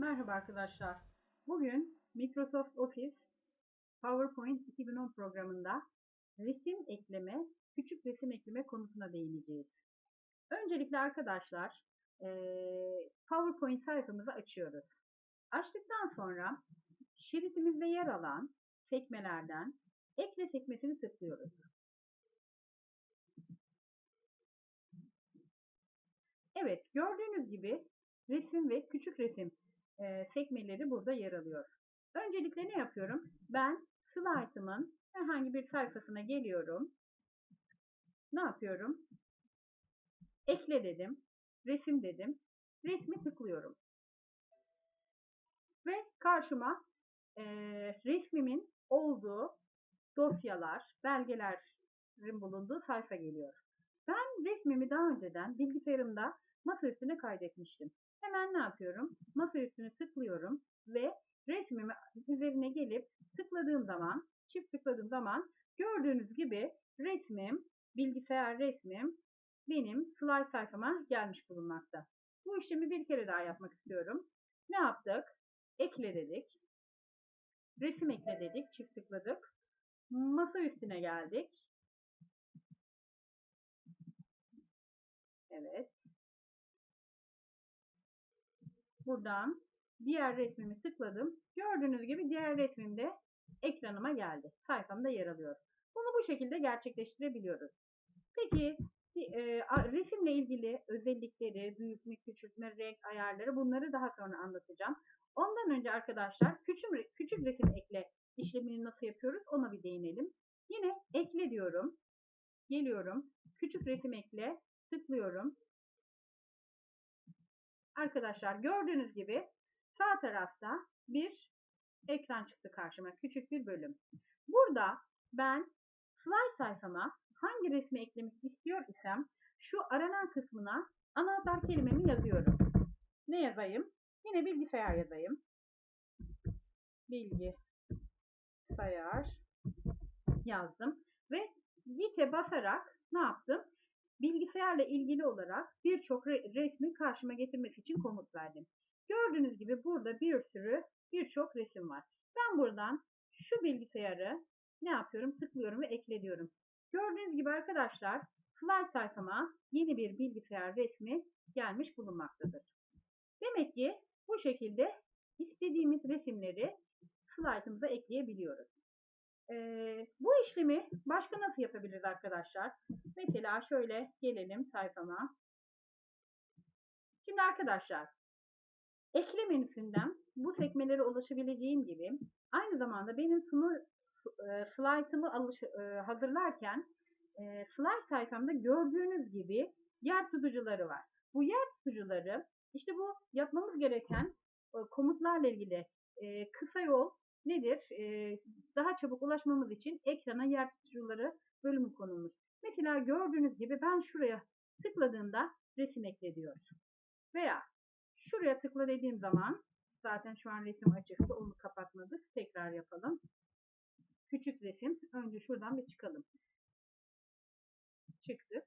Merhaba arkadaşlar. Bugün Microsoft Office PowerPoint 2010 programında resim ekleme, küçük resim ekleme konusuna değineceğiz. Öncelikle arkadaşlar PowerPoint sayfamızı açıyoruz. Açtıktan sonra şeritimizde yer alan sekmelerden ekle sekmesini tıklıyoruz. Evet, gördüğünüz gibi resim ve küçük resim e, sekmeleri burada yer alıyor. Öncelikle ne yapıyorum? Ben slaytımın herhangi bir sayfasına geliyorum. Ne yapıyorum? Ekle dedim. Resim dedim. Resmi tıklıyorum. Ve karşıma e, resmimin olduğu dosyalar, belgelerin bulunduğu sayfa geliyor. Ben resmimi daha önceden bilgisayarımda masa üstüne kaydetmiştim. Hemen ne yapıyorum? Masa üstüne tıklıyorum ve resmimi üzerine gelip tıkladığım zaman, çift tıkladığım zaman gördüğünüz gibi resmim, bilgisayar resmim benim slide sayfama gelmiş bulunmakta. Bu işlemi bir kere daha yapmak istiyorum. Ne yaptık? Ekle dedik. Resim ekle dedik. Çift tıkladık. Masa üstüne geldik. Evet. Buradan diğer resmimi tıkladım. Gördüğünüz gibi diğer resmim de ekranıma geldi. Sayfamda yer alıyor. Bunu bu şekilde gerçekleştirebiliyoruz. Peki e, resimle ilgili özellikleri, büyütme, küçültme, renk ayarları bunları daha sonra anlatacağım. Ondan önce arkadaşlar küçük, küçük resim ekle işlemini nasıl yapıyoruz ona bir değinelim. Yine ekle diyorum. Geliyorum. Küçük resim ekle. Tıklıyorum. Arkadaşlar gördüğünüz gibi sağ tarafta bir ekran çıktı karşıma. Küçük bir bölüm. Burada ben slide sayfama hangi resmi eklemek istiyor isem şu aranan kısmına anahtar kelimemi yazıyorum. Ne yazayım? Yine bilgisayar yazayım. Bilgisayar yazdım ve Git'e basarak ne yaptım? Bilgisayarla ilgili olarak birçok resmi karşıma getirmek için komut verdim. Gördüğünüz gibi burada bir sürü birçok resim var. Ben buradan şu bilgisayarı ne yapıyorum? Tıklıyorum ve ekle diyorum. Gördüğünüz gibi arkadaşlar slide sayfama yeni bir bilgisayar resmi gelmiş bulunmaktadır. Demek ki bu şekilde istediğimiz resimleri slaytımıza ekleyebiliyoruz. Ee, bu işlemi başka nasıl yapabiliriz arkadaşlar? Mesela şöyle gelelim sayfama. Şimdi arkadaşlar ekle menüsünden bu sekmelere ulaşabileceğim gibi aynı zamanda benim sunu e, slaytımı e, hazırlarken e, slide sayfamda gördüğünüz gibi yer tutucuları var. Bu yer tutucuları işte bu yapmamız gereken e, komutlarla ilgili e, kısa yol nedir? E, daha çabuk ulaşmamız için ekrana yer tutucuları bölümü konulmuş. Mesela gördüğünüz gibi ben şuraya tıkladığımda resim ekle diyor. Veya şuraya tıkla dediğim zaman zaten şu an resim açıktı onu kapatmadık. Tekrar yapalım. Küçük resim. Önce şuradan bir çıkalım. Çıktık.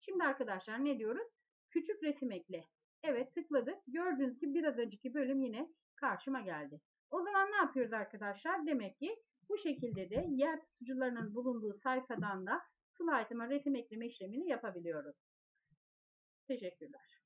Şimdi arkadaşlar ne diyoruz? Küçük resim ekle. Evet tıkladık. Gördüğünüz gibi biraz önceki bölüm yine karşıma geldi. O zaman ne yapıyoruz arkadaşlar? Demek ki bu şekilde de yer tutucularının bulunduğu sayfadan da slaytıma resim ekleme işlemini yapabiliyoruz. Teşekkürler.